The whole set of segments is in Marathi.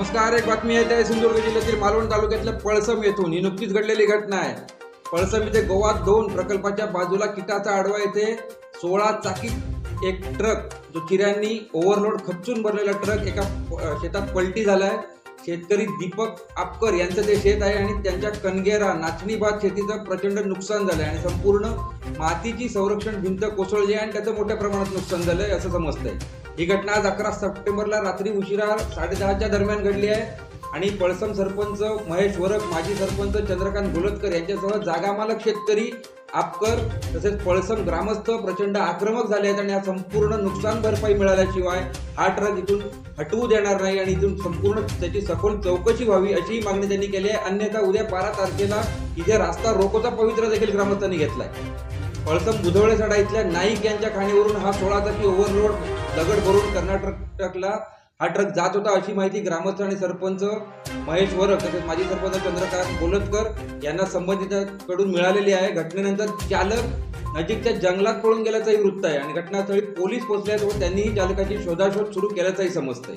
नमस्कार एक बातमी येत आहे सिंधुदुर्ग जिल्ह्यातील मालवण तालुक्यातल्या पळसम येथून ही नुकतीच घडलेली घटना आहे. पळसम इथे गोवात दोन प्रकल्पाच्या बाजूला किटाचा आडवा येथे सोळा चाकी एक ट्रक जो किऱ्यांनी ओव्हरलोड खच्चून भरलेला ट्रक एका शेतात पलटी झाला आहे शेतकरी दीपक आपकर यांचं ते शेत आहे आणि त्यांच्या कणगेरा नाचणीबाद शेतीचं प्रचंड नुकसान झालंय आणि संपूर्ण मातीची संरक्षण भिंत कोसळली आहे आणि त्याचं मोठ्या प्रमाणात नुकसान झालंय असं समजतंय. ही घटना आज अकरा सप्टेंबरला रात्री उशिरा साडेदहाच्या दरम्यान घडली आहे आणि पळसम सरपंच महेश वरक माजी सरपंच चंद्रकांत गोलतकर यांच्यासह जागा मालक शेतकरी आपकर तसेच पळसम ग्रामस्थ प्रचंड आक्रमक झाले आहेत आणि हा संपूर्ण नुकसान भरपाई मिळाल्याशिवाय हा ट्रक इथून हटवू देणार नाही आणि इथून संपूर्ण त्याची सखोल चौकशी व्हावी अशीही मागणी त्यांनी केली आहे. अन्यथा उद्या बारा तारखेला इथे रास्ता रोकोचा पवित्रा देखील ग्रामस्थांनी घेतलाय. पळसम बुधवळेसाडा इथल्या नाईक यांच्या खाणीवरून हा सोळा चाकी ओव्हरलोड दगड भरून कर्नाटकला हा ट्रक जात होता अशी माहिती ग्रामस्थ आणि सरपंच महेश वरक तसेच माजी सरपंच चंद्रकांत बोलतकर यांना संबंधितांकडून मिळालेली आहे. घटनेनंतर चालक नजीकच्या जंगलात पळून गेल्याचंही वृत्त आहे आणि घटनास्थळी पोलीस पोहोचले आहेत व त्यांनीही चालकाची शोधाशोध सुरू केल्याचंही समजतंय.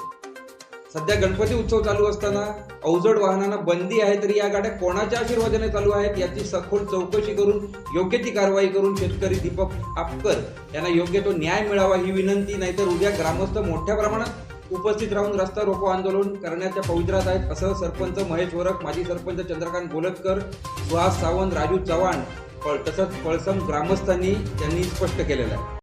सध्या गणपती उत्सव चालू असताना अवजड वाहनांना बंदी आहे तरी या गाड्या कोणाच्या आशीर्वादाने चालू आहेत याची सखोल चौकशी करून योग्य ती कारवाई करून शेतकरी दीपक आपकर यांना योग्य तो न्याय मिळावा ही विनंती. नाहीतर उद्या ग्रामस्थ मोठ्या प्रमाणात उपस्थित राहून रस्ता रोको आंदोलन करण्याच्या पवित्रात आहेत. असं सरपंच महेश वरक माजी सरपंच चंद्रकांत गोलतकर सुहास सावंत राजू चव्हाण पळ तसंच पळसम ग्रामस्थांनी त्यांनी स्पष्ट केलेलं आहे.